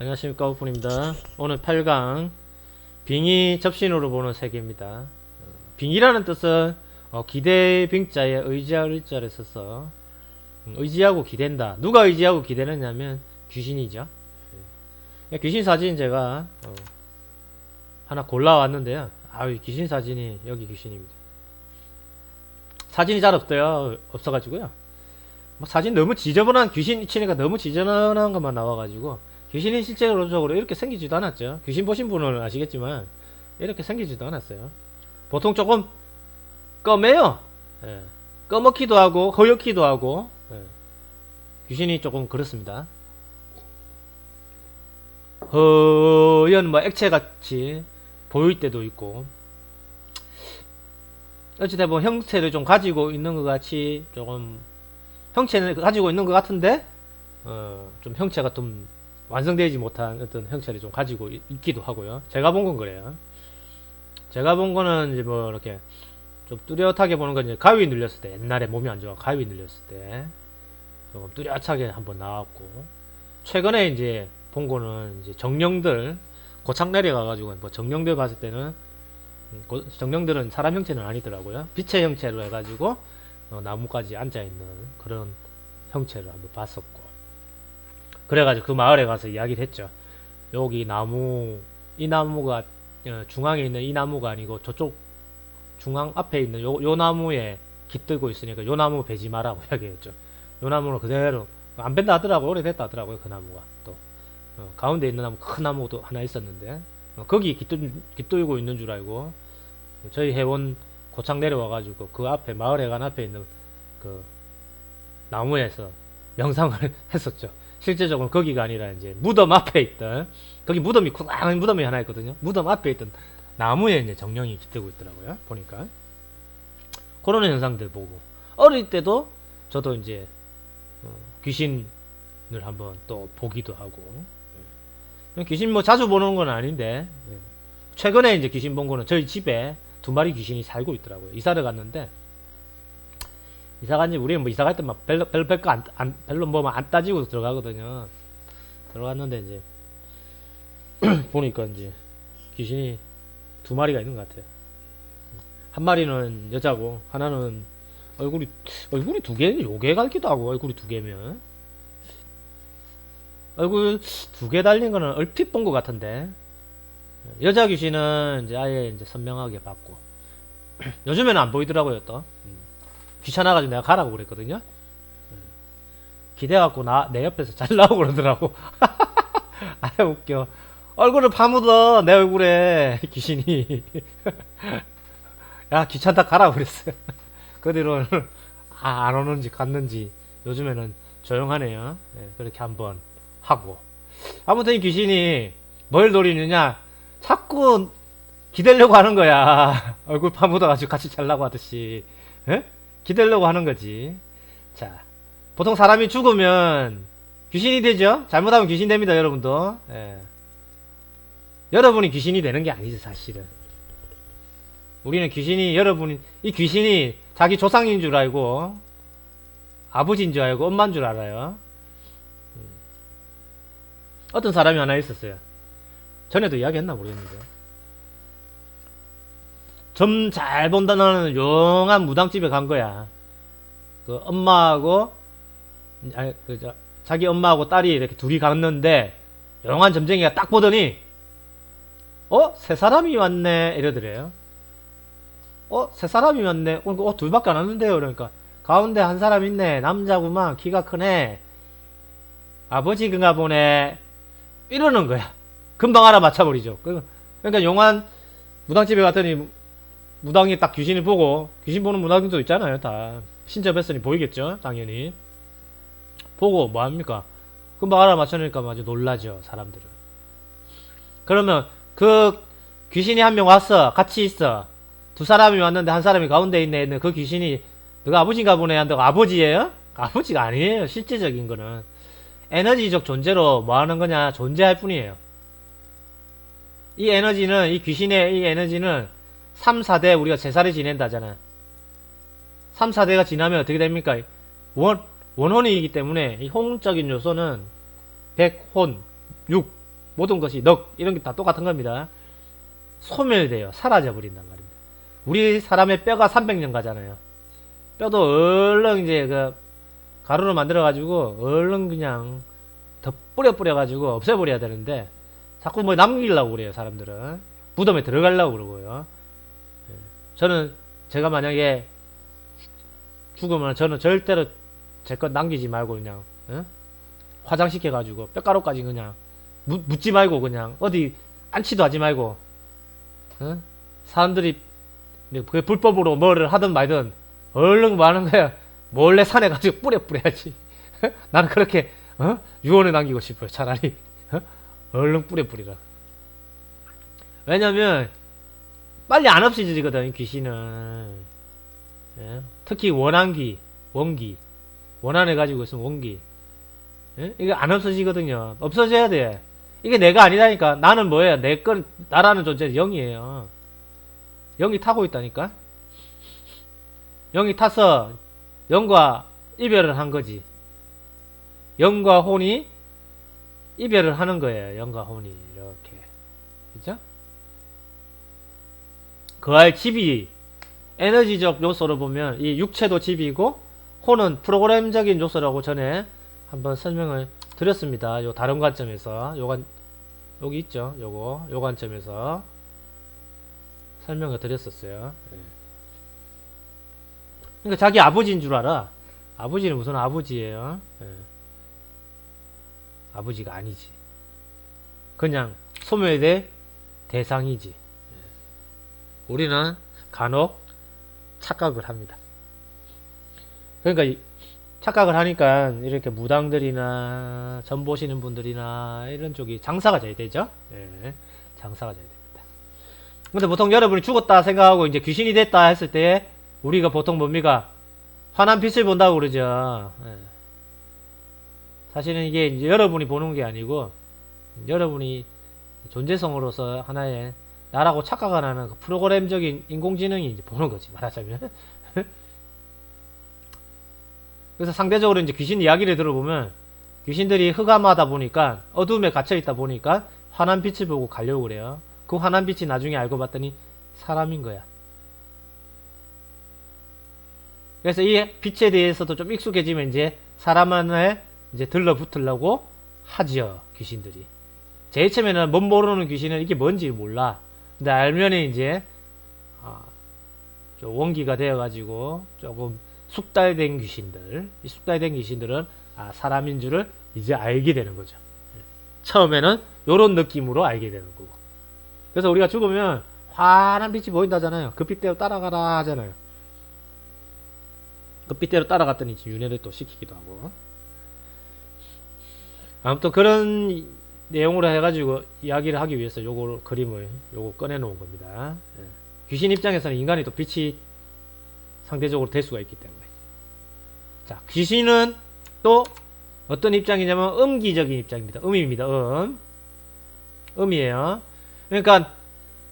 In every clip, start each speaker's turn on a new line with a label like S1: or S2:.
S1: 안녕하십니까 오픈입니다. 오늘 8강 빙의 접신으로 보는 세계입니다. 어, 빙의라는 뜻은 어, 기대 빙자에 의지할 의자를 써서 음, 의지하고 기댄다. 누가 의지하고 기대느냐면 귀신이죠. 예. 귀신 사진 제가 어, 하나 골라왔는데요. 아유 귀신 사진이 여기 귀신입니다. 사진이 잘 없어요. 없어가지고요. 뭐 사진 너무 지저분한 귀신 치니까 너무 지저분한 것만 나와가지고 귀신이 실제로적으로 이렇게 생기지도 않았죠. 귀신 보신 분은 아시겠지만 이렇게 생기지도 않았어요. 보통 조금 검해요. 예. 검었기도 하고 허옇기도 하고 예. 귀신이 조금 그렇습니다. 허연 뭐 액체같이 보일 때도 있고 어찌됐든 뭐 형태를 좀 가지고 있는 것 같이 조금 형체는 가지고 있는 것 같은데 어, 좀 형체가 좀 완성되지 못한 어떤 형체를 좀 가지고 있, 기도 하고요. 제가 본 건 그래요. 제가 본 거는 이제 뭐 이렇게 좀 뚜렷하게 보는 건 이제 가위 눌렸을 때 옛날에 몸이 안 좋아 가위 눌렸을 때 조금 뚜렷하게 한번 나왔고 최근에 이제 본 거는 이제 정령들 고창 내려가가지고 뭐 정령들 봤을 때는 음, 고- 정령들은 사람 형체는 아니더라고요. 빛의 형체로 해가지고 어, 나무까지 앉아 있는 그런 형체를 한번 봤었고 그래가지고 그 마을에 가서 이야기를 했죠. 여기 나무 이 나무가 어, 중앙에 있는 이 나무가 아니고 저쪽 중앙 앞에 있는 요, 요 나무에 깃들고 있으니까 요 나무 베지 마라고 이야기했죠. 요 나무는 그대로 안 벤다 하더라고 오래됐다 하더라고요 그 나무가 또 어, 가운데 있는 나무 큰 나무도 하나 있었는데 어, 거기 깃들, 깃들고 있는 줄 알고 저희 회원 고창 내려와가지고 그 앞에 마을회관 앞에 있는 그 나무에서 명상을 했었죠. 실제적으로 거기가 아니라 이제 무덤 앞에 있던 거기 무덤이 크다란 무덤이 하나 있거든요. 무덤 앞에 있던 나무에 이제 정령이 깃들고 있더라고요. 보니까 그런 현상들 보고 어릴 때도 저도 이제 어, 귀신을 한번 또 보기도 하고 예. 귀신 뭐 자주 보는 건 아닌데 예. 최근에 이제 귀신 본 거는 저희 집에 두 마리 귀신이 살고 있더라고요. 이사를 갔는데 이사 간지 우리는 뭐 이사 갈 때 막 별로 별로 별거 안, 안 별로 뭐안 따지고 들어가거든요. 들어갔는데 이제 보니까 이제 귀신이 두 마리가 있는 것 같아요. 한 마리는 여자고 하나는 얼굴이 얼굴이 두 개, 요개 같기도 하고 얼굴이 두 개면 얼굴 두 개 달린 거는 얼핏 본 것 같은데 여자 귀신은 이제 아예 이제 선명하게 봤고 요즘에는 안 보이더라고요 또 음. 귀찮아가지고 내가 가라고 그랬거든요 음. 기대갖고 나 내 옆에서 잘 나오고 그러더라고 아 웃겨 얼굴을 파묻어 내 얼굴에 귀신이 야 귀찮다 가라고 그랬어요 그 뒤로는 아, 안 오는지 갔는지 요즘에는 조용하네요 예, 그렇게 한번 하고 아무튼 이 귀신이 뭘 노리느냐 자꾸 기대려고 하는 거야. 얼굴 파묻어가지고 같이 잘라고 하듯이. 에? 기대려고 하는 거지. 자, 보통 사람이 죽으면 귀신이 되죠? 잘못하면 귀신 됩니다, 여러분도. 예. 여러분이 귀신이 되는 게 아니죠, 사실은. 우리는 귀신이, 여러분이, 이 귀신이 자기 조상인 줄 알고, 아버지인 줄 알고, 엄마인 줄 알아요. 음. 어떤 사람이 하나 있었어요. 전에도 이야기했나 모르겠는데. 점 잘 본다는 용한 무당집에 간 거야. 그 엄마하고 아니, 그 저, 자기 엄마하고 딸이 이렇게 둘이 갔는데 용한 점쟁이가 딱 보더니 어? 세 사람이 왔네 이러더래요. 어? 세 사람이 왔네. 어, 어 둘밖에 안 왔는데요. 그러니까 가운데 한 사람 있네. 남자구만. 키가 크네. 아버지 그가 보네. 이러는 거야. 금방 알아맞혀버리죠. 그- 그러니까 용한 무당집에 갔더니 무당이 딱 귀신을 보고 귀신 보는 무당들도 있잖아요. 다 신접했으니 보이겠죠. 당연히 보고 뭐 합니까? 금방 알아맞혀니까 아주 놀라죠. 사람들은. 그러면 그 귀신이 한 명 왔어. 같이 있어. 두 사람이 왔는데 한 사람이 가운데 있네. 했는데 그 귀신이 너가 아버지인가 보네. 한다고 아버지예요? 아버지가 아니에요. 실제적인 거는 에너지적 존재로 뭐 하는 거냐? 존재할 뿐이에요. 이 에너지는, 이 귀신의 이 에너지는 3, 4대 우리가 제사를 지낸다잖아. 3, 4대가 지나면 어떻게 됩니까? 원, 원혼이기 때문에 이 홍적인 요소는 백혼, 육, 모든 것이 넉 이런 게 다 똑같은 겁니다. 소멸돼요. 사라져 버린단 말입니다. 우리 사람의 뼈가 300년 가잖아요. 뼈도 얼른 이제 그 가루로 만들어 가지고 얼른 그냥 더 뿌려 뿌려 가지고 없애버려야 되는데 자꾸 뭐 남기려고 그래요 사람들은 무덤에 들어가려고 그러고요. 예. 저는 제가 만약에 죽으면 저는 절대로 제 것 남기지 말고 그냥 예? 화장시켜 가지고 뼈가루까지 그냥 묻, 묻지 말고 그냥 어디 안치도 하지 말고 어? 사람들이 그 불법으로 뭐를 하든 말든 얼른 뭐 하는 거야 몰래 산에 가지고 뿌려 뿌려야지 나는 그렇게 어? 유언을 남기고 싶어요 차라리 어? 얼른 뿌려 뿌리라 왜냐면 빨리 안 없어지거든 귀신은. 예? 특히 원한귀 원기. 원한을 가지고 있으면 원기. 예? 이게 안 없어지거든요. 없어져야 돼. 이게 내가 아니라니까. 나는 뭐예요? 내건 나라는 존재 영이에요. 영이 타고 있다니까. 영이 타서 영과 이별을 한 거지. 영과 혼이 이별을 하는 거예요. 영과 혼이 이렇게. 그죠? 그할 집이 에너지적 요소로 보면 이 육체도 집이고 혼은 프로그램적인 요소라고 전에 한번 설명을 드렸습니다. 요 다른 관점에서 요관 여기 있죠. 요거 요 관점에서 설명을 드렸었어요. 예. 그러니까 자기 아버지인 줄 알아. 아버지는 무슨 아버지예요? 예. 아버지가 아니지. 그냥 소멸될 대상이지. 예. 우리는 간혹 착각을 합니다. 그러니까 이- 착각을 하니까 이렇게 무당들이나 전 보시는 분들이나 이런 쪽이 장사가 잘 되죠. 예, 장사가 잘 됩니다. 근데 보통 여러분이 죽었다 생각하고 이제 귀신이 됐다 했을 때 우리가 보통 뭡니까? 환한 빛을 본다고 그러죠. 예. 사실은 이게 여러분이 보는 게 아니고 여러분이 존재성으로서 하나의 나라고 착각을 하는 그 프로그램적인 인공지능이 이제 보는 거지 말하자면. 그래서 상대적으로 이제 귀신 이야기를 들어보면 귀신들이 흑암하다 보니까 어둠에 갇혀 있다 보니까 환한 빛을 보고 가려고 그래요. 그 환한 빛이 나중에 알고 봤더니 사람인 거야. 그래서 이 빛에 대해서도 좀 익숙해지면 이제 사람 안에 이제 들러붙으려고 하지요 귀신들이. 제일 처음에는 못 모르는 귀신은 이게 뭔지 몰라. 근데 알면 이제 아, 좀 원기가 되어가지고 조금 숙달된 귀신들, 이 숙달된 귀신들은 아, 사람인 줄을 이제 알게 되는 거죠. 예. 처음에는 요런 느낌으로 알게 되는 거고. 그래서 우리가 죽으면 환한 빛이 보인다잖아요. 그 빛대로 따라가라 하잖아요. 그 빛대로 따라갔더니 윤회를 또 시키기도 하고. 아무튼 그런 내용으로 해가지고 이야기를 하기 위해서 요거 그림을 요거 꺼내 놓은 겁니다. 예. 귀신 입장에서는 인간이 또 빛이 상대적으로 될 수가 있기 때문에. 자, 귀신은 또 어떤 입장이냐면 음기적인 입장입니다. 음입니다. 음. 음이에요. 그러니까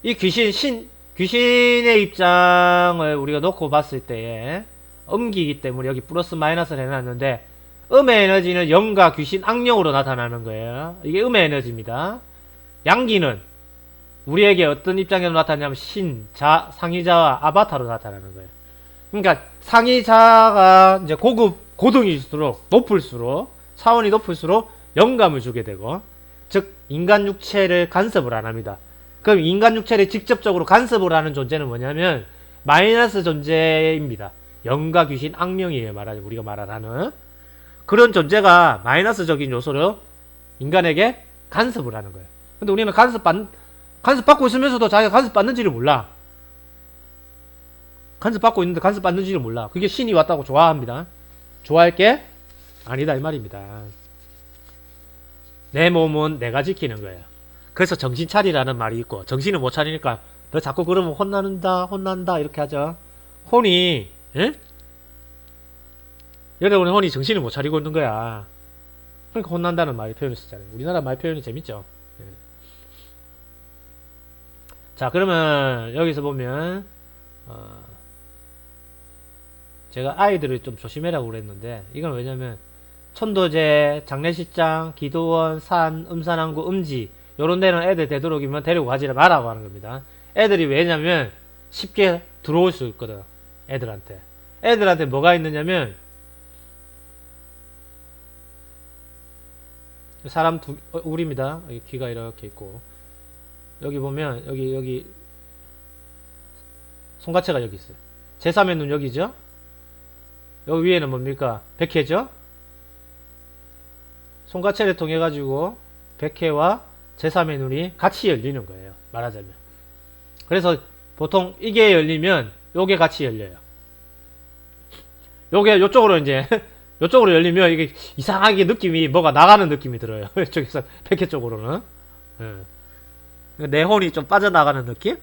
S1: 이 귀신 신 귀신의 입장을 우리가 놓고 봤을 때에 음기이기 때문에 여기 플러스 마이너스를 해놨는데 음의 에너지는 영과 귀신 악령으로 나타나는 거예요. 이게 음의 에너지입니다. 양기는 우리에게 어떤 입장에서 나타나냐면 신, 자, 상위자와 아바타로 나타나는 거예요. 그러니까 상위자가 이제 고급 고등일수록 높을수록 차원이 높을수록 영감을 주게 되고 즉 인간 육체를 간섭을 안 합니다. 그럼 인간 육체를 직접적으로 간섭을 하는 존재는 뭐냐면 마이너스 존재입니다. 영과 귀신 악령이에요. 말하자면 우리가 말하는 그런 존재가 마이너스적인 요소로 인간에게 간섭을 하는 거예요. 근데 우리는 간섭 받 간섭 받고 있으면서도 자기가 간섭 받는지를 몰라. 간섭 받고 있는데 간섭 받는지를 몰라. 그게 신이 왔다고 좋아합니다. 좋아할 게 아니다 이 말입니다. 내 몸은 내가 지키는 거예요. 그래서 정신 차리라는 말이 있고 정신을 못 차리니까 너 자꾸 그러면 혼나는다 혼난다 이렇게 하죠. 혼이 예? 여러분의 혼이 정신을 못 차리고 있는 거야. 그러니까 혼난다는 말이 표현을 쓰잖아요. 우리나라 말 표현이 재밌죠. 예. 자 그러면 여기서 보면 어, 제가 아이들을 좀 조심해라고 그랬는데 이건 왜냐면 천도제, 장례식장, 기도원, 산, 음산항구, 음지 요런 데는 애들 되도록이면 데리고 가지 말라고 하는 겁니다. 애들이 왜냐면 쉽게 들어올 수 있거든. 애들한테. 애들한테 뭐가 있느냐면 사람 두 어, 우리입니다. 여기 귀가 이렇게 있고 여기 보면 여기 여기 손가채가 여기 있어요. 제3의 눈 여기죠? 여기 위에는 뭡니까? 백회죠? 손가채를 통해 가지고 백회와 제3의 눈이 같이 열리는 거예요. 말하자면. 그래서 보통 이게 열리면 요게 같이 열려요. 요게 요쪽으로 이제 요쪽으로 열리면 이게 이상하게 느낌이 뭐가 나가는 느낌이 들어요. 이쪽에서 백회 쪽으로는. 예. 내 혼이 좀 빠져나가는 느낌?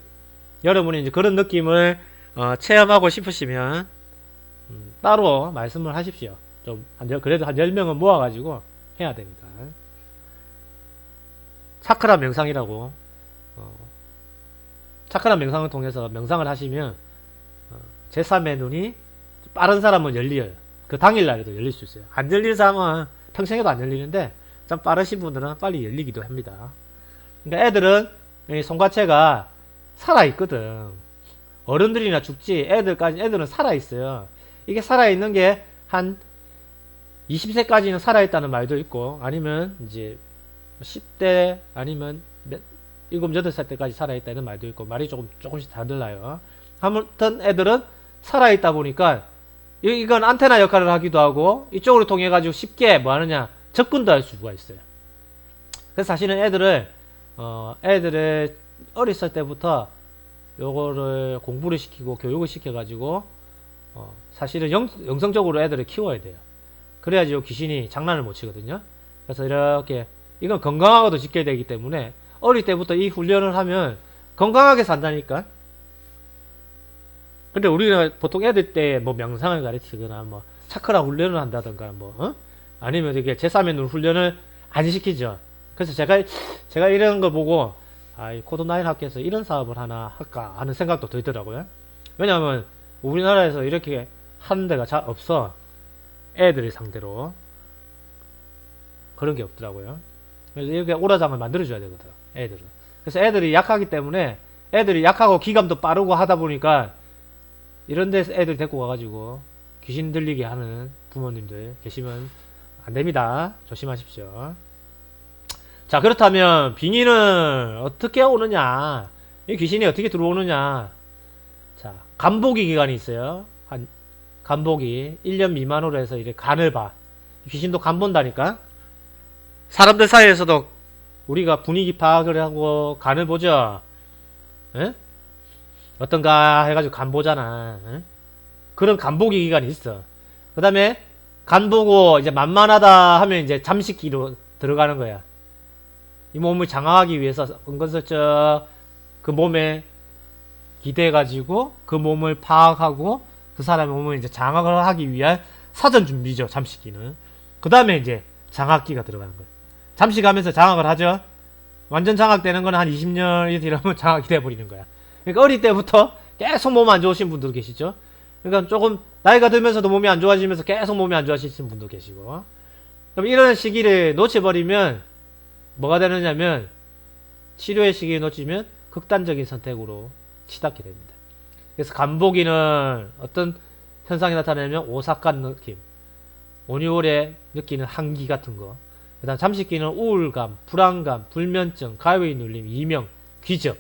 S1: 여러분이 이제 그런 느낌을 어, 체험하고 싶으시면 음, 따로 말씀을 하십시오. 좀 한, 열- 그래도 한 10명은 모아가지고 해야 되니까. 차크라 명상이라고 어, 차크라 명상을 통해서 명상을 하시면 어, 제3의 눈이 빠른 사람은 열려요. 그 당일날에도 열릴 수 있어요. 안 열릴 사람은 평생에도 안 열리는데 좀 빠르신 분들은 빨리 열리기도 합니다. 그러니까 애들은 이 손가채가 살아있거든. 어른들이나 죽지 애들까지 애들은 살아있어요. 이게 살아있는 게 한 20세까지는 살아있다는 말도 있고 아니면 이제 10대 아니면 몇, 7, 8살 때까지 살아있다 이런 말도 있고 말이 조금 조금씩 다 달라요. 아무튼 애들은 살아있다 보니까 이- 이건 안테나 역할을 하기도 하고 이쪽으로 통해 가지고 쉽게 뭐 하느냐 접근도 할 수가 있어요. 그래서 사실은 애들을 어 애들을 어렸을 때부터 요거를 공부를 시키고 교육을 시켜 가지고 어 사실은 영, 영성적으로 애들을 키워야 돼요. 그래야지 요 귀신이 장난을 못 치거든요. 그래서 이렇게 이건 건강하고도 지켜야 되기 때문에 어릴 때부터 이 훈련을 하면 건강하게 산다니까. 근데 우리가 보통 애들 때 뭐 명상을 가르치거나 뭐 차크라 훈련을 한다던가 뭐 어? 아니면 이게 제3의 눈 훈련을 안 시키죠. 그래서 제가 제가 이런 거 보고 아이 코드9 학교에서 이런 사업을 하나 할까 하는 생각도 들더라고요. 왜냐하면 우리나라에서 이렇게 하는 데가 잘 없어. 애들을 상대로 그런 게 없더라고요. 그래서 이렇게 오라장을 만들어줘야 되거든. 애들은. 그래서 애들이 약하기 때문에 애들이 약하고 기감도 빠르고 하다 보니까 이런 데서 애들 데리고 가가지고 귀신 들리게 하는 부모님들 계시면 안 됩니다. 조심하십시오. 자, 그렇다면 빙의는 어떻게 오느냐? 이 귀신이 어떻게 들어오느냐? 자, 간보기 기간이 있어요. 한 간보기 1년 미만으로 해서 이렇게 간을 봐. 귀신도 간 본다니까. 사람들 사이에서도 우리가 분위기 파악을 하고 간을 보죠. 예? 어떤가 해가지고 간 보잖아. 예? 그런 간 보기 기간이 있어. 그 다음에 간 보고 이제 만만하다 하면 이제 잠식기로 들어가는 거야. 이 몸을 장악하기 위해서 은근슬쩍 그 몸에 기대가지고 그 몸을 파악하고 그 사람의 몸을 이제 장악을 하기 위한 사전 준비죠. 잠식기는. 그 다음에 이제 장악기가 들어가는 거예요. 잠식하면서 장악을 하죠. 완전 장악되는 건 한 20년이 지나면 장악이 돼버리는 거야. 그러니까 어릴 때부터 계속 몸 안 좋으신 분들 계시죠. 그러니까 조금 나이가 들면서도 몸이 안 좋아지면서 계속 몸이 안 좋아지시는 분도 계시고. 그럼 이런 시기를 놓쳐버리면 뭐가 되느냐면 치료의 시기를 놓치면 극단적인 선택으로 치닫게 됩니다. 그래서 간보기는 어떤 현상이 나타나냐면 오삭한 느낌, 오니올에 느끼는 한기 같은 거. 그 다음 잠식기는 우울감, 불안감, 불면증, 가위의 눌림, 이명, 귀적.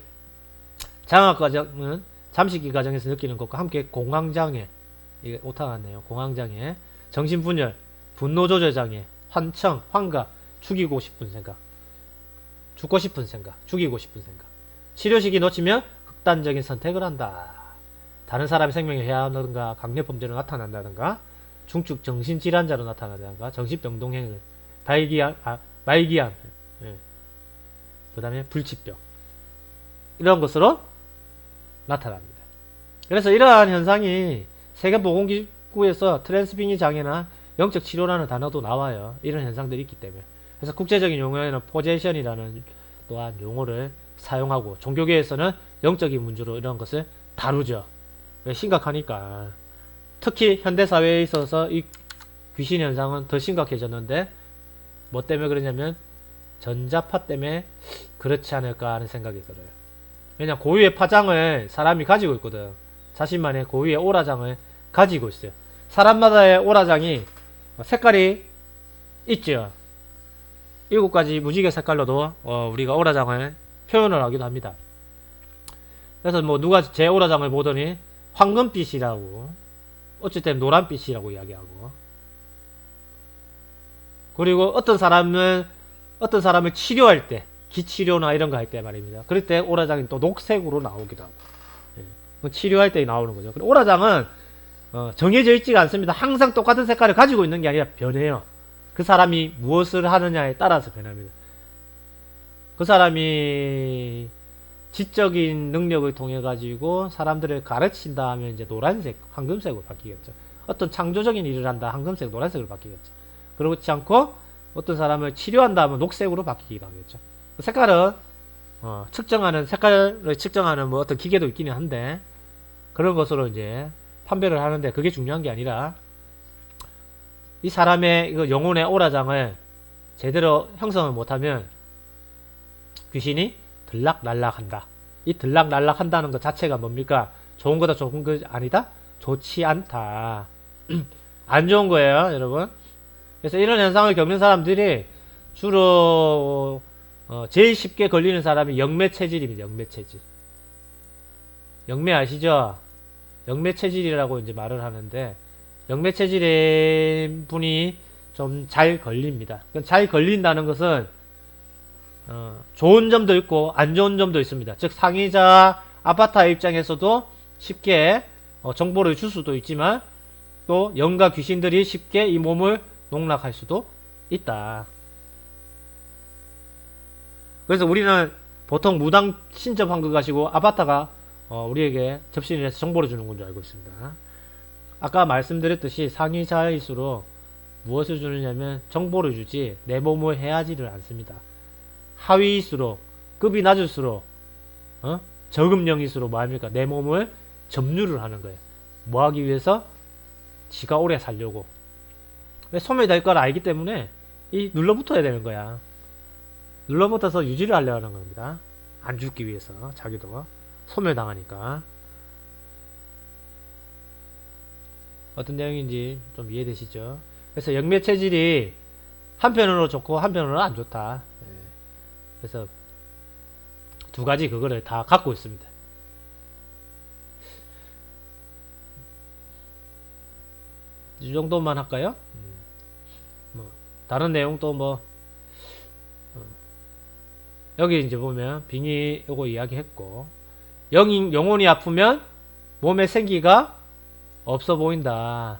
S1: 장악 과정은 잠식기 과정에서 느끼는 것과 함께 공황장애, 이게 오타 같네요. 공황장애, 정신분열, 분노조절장애, 환청, 환각, 죽이고 싶은 생각, 죽고 싶은 생각, 죽이고 싶은 생각. 치료 시기 놓치면 극단적인 선택을 한다. 다른 사람의 생명에 해하든가 강력범죄로 나타난다든가 중증 정신질환자로 나타난다든가 정신병동행을 발기한, 아, 말기암, 예. 그 다음에 불치병 이런 것으로 나타납니다. 그래서 이러한 현상이 세계보건기구에서 트랜스빙의 장애나 영적 치료라는 단어도 나와요. 이런 현상들이 있기 때문에. 그래서 국제적인 용어에는 포제이션이라는 또한 용어를 사용하고 종교계에서는 영적인 문제로 이런 것을 다루죠. 왜 심각하니까. 특히 현대 사회에 있어서 이 귀신 현상은 더 심각해졌는데 뭐 때문에 그러냐면 전자파 때문에 그렇지 않을까 하는 생각이 들어요. 왜냐 고유의 파장을 사람이 가지고 있거든. 자신만의 고유의 오라장을 가지고 있어요. 사람마다의 오라장이 색깔이 있죠. 일곱 가지 무지개 색깔로도 어, 우리가 오라장을 표현을 하기도 합니다. 그래서 뭐 누가 제 오라장을 보더니 황금빛이라고 어쨌든 노란빛이라고 이야기하고 그리고 어떤 사람은 어떤 사람을 치료할 때 기치료나 이런 거 할 때 말입니다. 그럴 때 오라장이 또 녹색으로 나오기도 하고 예. 치료할 때 나오는 거죠. 오라장은 어, 정해져 있지가 않습니다. 항상 똑같은 색깔을 가지고 있는 게 아니라 변해요. 그 사람이 무엇을 하느냐에 따라서 변합니다. 그 사람이 지적인 능력을 통해 가지고 사람들을 가르친다 하면 이제 노란색, 황금색으로 바뀌겠죠. 어떤 창조적인 일을 한다 황금색, 노란색으로 바뀌겠죠. 그렇지 않고 어떤 사람을 치료한다 하면 녹색으로 바뀌기도 하겠죠. 색깔은 어, 측정하는 색깔을 측정하는 뭐 어떤 기계도 있기는 한데 그런 것으로 이제 판별을 하는데 그게 중요한 게 아니라 이 사람의 그 영혼의 오라장을 제대로 형성을 못하면 귀신이 들락날락한다. 이 들락날락한다는 것 자체가 뭡니까? 좋은 거다 좋은 거 아니다? 좋지 않다. 안 좋은 거예요, 여러분. 그래서 이런 현상을 겪는 사람들이 주로 어, 제일 쉽게 걸리는 사람이 영매 체질입니다. 영매 체질. 영매 아시죠? 영매 체질이라고 이제 말을 하는데 영매 체질의 분이 좀 잘 걸립니다. 잘 걸린다는 것은 어, 좋은 점도 있고 안 좋은 점도 있습니다. 즉 상의자 아바타 입장에서도 쉽게 어, 정보를 줄 수도 있지만 또 영가 귀신들이 쉽게 이 몸을 농락할 수도 있다. 그래서 우리는 보통 무당 것 가지고 아바타가 어, 우리에게 접신을 해서 정보를 주는 건 줄 알고 있습니다. 아까 말씀드렸듯이 상위자일수록 무엇을 주느냐면 정보를 주지 내 몸을 해하지를 않습니다. 하위일수록 급이 낮을수록 어? 저금령일수록 뭐합니까? 내 몸을 점유를 하는 거예요. 뭐 하기 위해서? 지가 오래 살려고. 왜 소멸될 걸 알기 때문에 이 눌러붙어야 되는 거야. 눌러붙어서 유지를 하려는 겁니다. 안 죽기 위해서 자기도 소멸당하니까. 어떤 내용인지 좀 이해되시죠? 그래서 영매 체질이 한편으로 좋고 한편으로는 안 좋다. 예. 그래서 두 가지 그거를 다 갖고 있습니다. 이 정도만 할까요? 음, 뭐 다른 내용도 뭐 어, 여기 이제 보면 빙의 요거 이야기했고 영 영혼이 아프면 몸에 생기가 없어 보인다.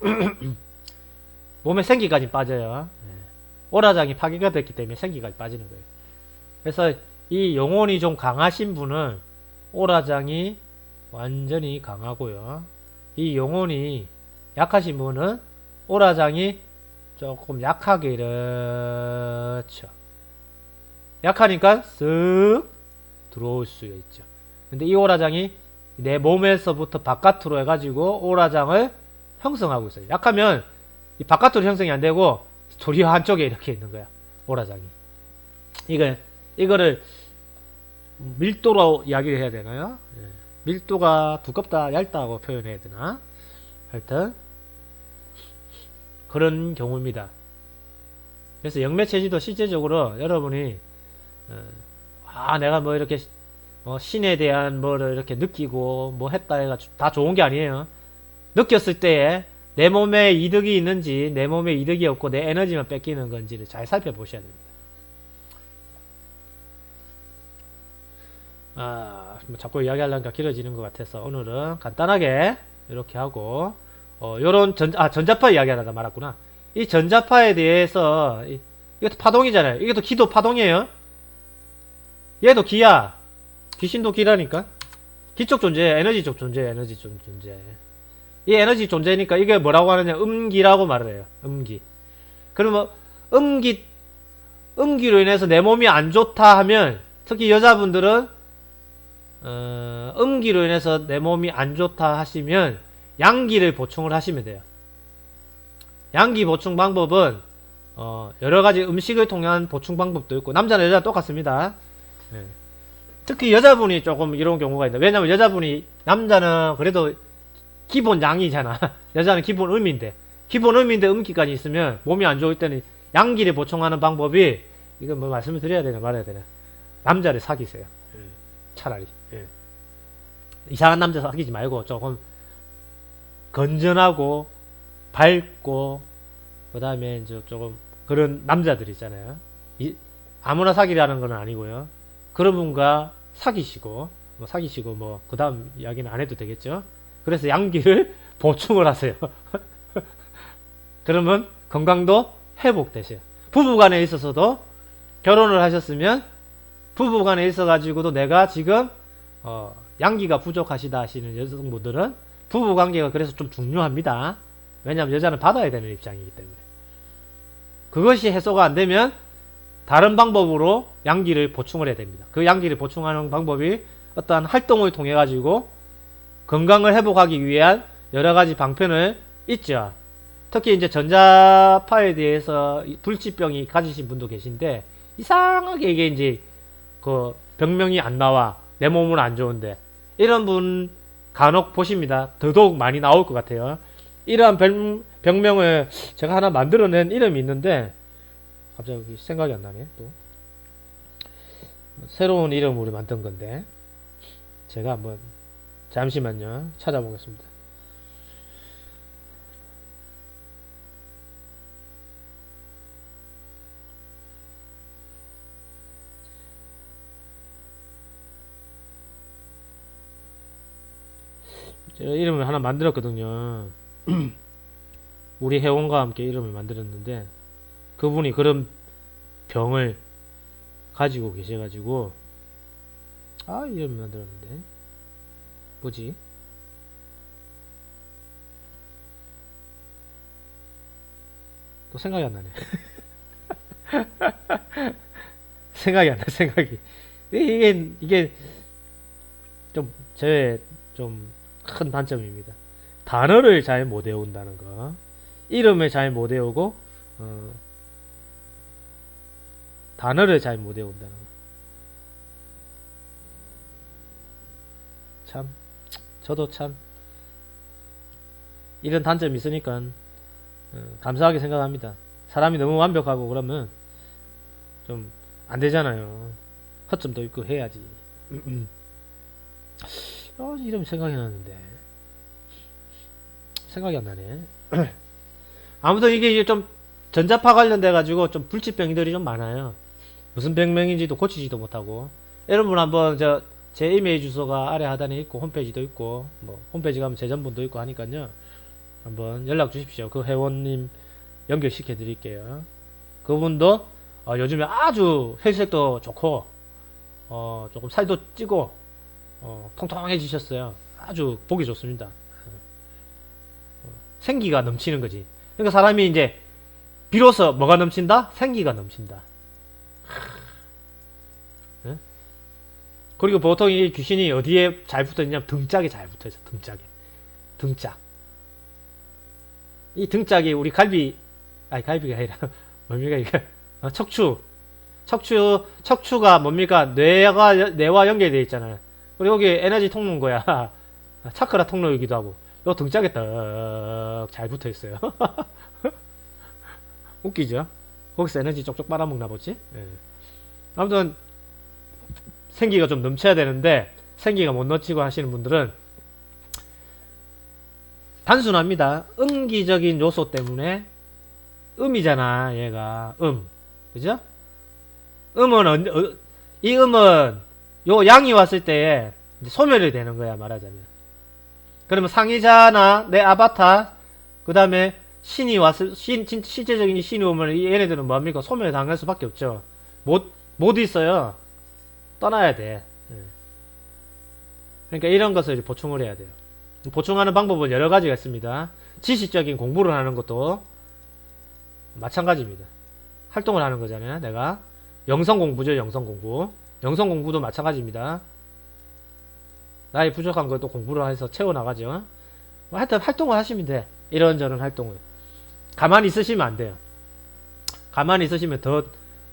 S1: 몸에 생기까지 빠져요. 예. 오라장이 파괴가 됐기 때문에 생기까지 빠지는 거예요. 그래서 이 영혼이 좀 강하신 분은 오라장이 완전히 강하고요. 이 영혼이 약하신 분은 오라장이 조금 약하게 이렇죠. 약하니까 쓱 들어올 수 있죠. 근데 이 오라장이 내 몸에서부터 바깥으로 해가지고 오라장을 형성하고 있어요. 약하면 이 바깥으로 형성이 안 되고 도리어 한쪽에 이렇게 있는 거야. 오라장이. 이걸 이거를 밀도로 이야기를 해야 되나요? 예. 밀도가 두껍다, 얇다고 표현해야 되나? 하여튼 그런 경우입니다. 그래서 영매체지도 실제적으로 여러분이 어, 아 내가 뭐 이렇게 어, 신에 대한 뭐를 이렇게 느끼고 뭐 했다 해가 다 좋은 게 아니에요. 느꼈을 때에 내 몸에 이득이 있는지 내 몸에 이득이 없고 내 에너지만 뺏기는 건지를 잘 살펴보셔야 됩니다. 아, 뭐 자꾸 이야기하려니까 길어지는 것 같아서 오늘은 간단하게 이렇게 하고 어, 요런 전, 아, 전자파 이야기하다 말았구나. 이 전자파에 대해서 이, 이것도 파동이잖아요. 이것도 기도 파동이에요. 얘도 기야. 귀신도 기라니까. 기쪽 존재, 에너지적 존재, 에너지적 존재. 이 에너지 존재니까 이게 뭐라고 하느냐? 음기라고 말을 해요. 음기. 그러면 음기 음기로 인해서 내 몸이 안 좋다 하면 특히 여자분들은 어, 음기로 인해서 내 몸이 안 좋다 하시면 양기를 보충을 하시면 돼요. 양기 보충 방법은 어, 여러 가지 음식을 통한 보충 방법도 있고 남자는 여자 똑같습니다. 예. 특히 여자분이 조금 이런 경우가 있다. 왜냐면 여자분이 남자는 그래도 기본 양이잖아. 여자는 기본 음인데 기본 음인데 음기까지 있으면 몸이 안 좋을 때는 양기를 보충하는 방법이 이거 뭐 말씀을 드려야 되나 말아야 되나 남자를 사귀세요. 차라리 예. 이상한 남자 사귀지 말고 조금 건전하고 밝고 그 다음에 이제 조금 그런 남자들 있잖아요. 이, 아무나 사귀라는 건 아니고요. 그런 분과 사귀시고 뭐 사귀시고 뭐 그 다음 이야기는 안 해도 되겠죠. 그래서 양기를 보충을 하세요. 그러면 건강도 회복되세요. 부부간에 있어서도 결혼을 하셨으면 부부간에 있어 가지고도 내가 지금 어, 양기가 부족하시다 하시는 여성분들은 부부 관계가 그래서 좀 중요합니다. 왜냐하면 여자는 받아야 되는 입장이기 때문에 그것이 해소가 안 되면 다른 방법으로 양기를 보충을 해야 됩니다. 그 양기를 보충하는 방법이 어떠한 활동을 통해 가지고 건강을 회복하기 위한 여러 가지 방편을 있죠. 특히 이제 전자파에 대해서 이 불치병이 가지신 분도 계신데 이상하게 이게 이제 그 병명이 안 나와 내 몸은 안 좋은데 이런 분 간혹 보십니다. 더더욱 많이 나올 것 같아요. 이러한 병, 병명을 제가 하나 만들어낸 이름이 있는데 갑자기 생각이 안 나네 또 새로운 이름으로 만든 건데 제가 한번 잠시만요 찾아보겠습니다. 제가 이름을 하나 만들었거든요. 우리 회원과 함께 이름을 만들었는데 그분이 그런 병을 가지고 계셔가지고 아 이름 만들었는데 뭐지? 또 생각이 안 나네. 생각이 안 나. 생각이 이게 이게 좀 제 좀 큰 단점입니다. 단어를 잘 못 외운다는 거, 이름을 잘 못 외우고 어, 단어를 잘 못 외운다는 거. 참, 저도 참 이런 단점이 있으니까 어, 감사하게 생각합니다. 사람이 너무 완벽하고 그러면 좀 안 되잖아요. 허점도 있고 해야지. 어, 이름 생각이 나는데 생각이 안 나네. 아무튼 이게 좀 전자파 관련돼 가지고 좀 불치병들이 좀 많아요. 무슨 병명인지도 고치지도 못하고 여러분 한번 저 제 이메일 주소가 아래 하단에 있고 홈페이지도 있고 뭐 홈페이지 가면 재전분도 있고 하니까요. 한번 연락 주십시오. 그 회원님 연결시켜 드릴게요. 그분도 어, 요즘에 아주 혈색도 좋고 어, 조금 살도 찌고 어, 통통해지셨어요. 아주 보기 좋습니다. 어, 생기가 넘치는 거지. 그러니까 사람이 이제 비로소 뭐가 넘친다? 생기가 넘친다. 예? 그리고 보통 이 귀신이 어디에 잘 붙어 있냐면 등짝에 잘 붙어 있어. 등짝에. 등짝. 이 등짝이 우리 갈비 아니 갈비가 아니라 뭡니까 이게 어, 척추. 척추 척추가 뭡니까 뇌가 뇌와 연결되어 있잖아요. 그리고 여기 에너지 통로인 거야. 차크라 통로이기도 하고. 요 등짝에 딱 잘 붙어 있어요. 웃기죠? 거기서 에너지 쪽쪽 빨아먹나 보지? 예. 아무튼, 생기가 좀 넘쳐야 되는데, 생기가 못 넘치고 하시는 분들은, 단순합니다. 음기적인 요소 때문에, 음이잖아, 얘가. 음. 그죠? 음은, 언- 어, 이 음은, 요 양이 왔을 때에 소멸이 되는 거야 말하자면 그러면 상의자나 내 아바타 그 다음에 신이 왔을 신, 진, 실제적인 신이 오면 이 얘네들은 뭡니까 소멸 당할 수밖에 없죠 못, 못 있어요 떠나야 돼 예. 그러니까 이런 것을 보충을 해야 돼요 보충하는 방법은 여러 가지가 있습니다 지식적인 공부를 하는 것도 마찬가지입니다 활동을 하는 거잖아요 내가 영성 공부죠 영성 공부 영성 공부도 마찬가지입니다. 나의 부족한 것도 공부를 해서 채워나가죠. 뭐 하여튼 활동을 하시면 돼. 이런저런 활동을. 가만히 있으시면 안 돼요. 가만히 있으시면 더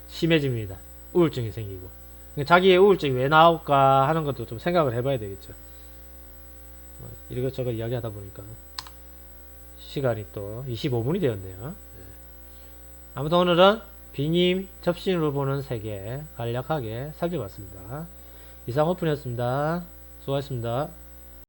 S1: 심해집니다. 우울증이 생기고. 그러니까 자기의 우울증이 왜 나올까 하는 것도 좀 생각을 해봐야 되겠죠. 뭐 이것저것 이야기하다 보니까 시간이 또 25분이 되었네요. 네. 아무튼 오늘은 비님 접신으로 보는 세계 간략하게 살펴봤습니다. 이상 오픈이었습니다. 수고하셨습니다.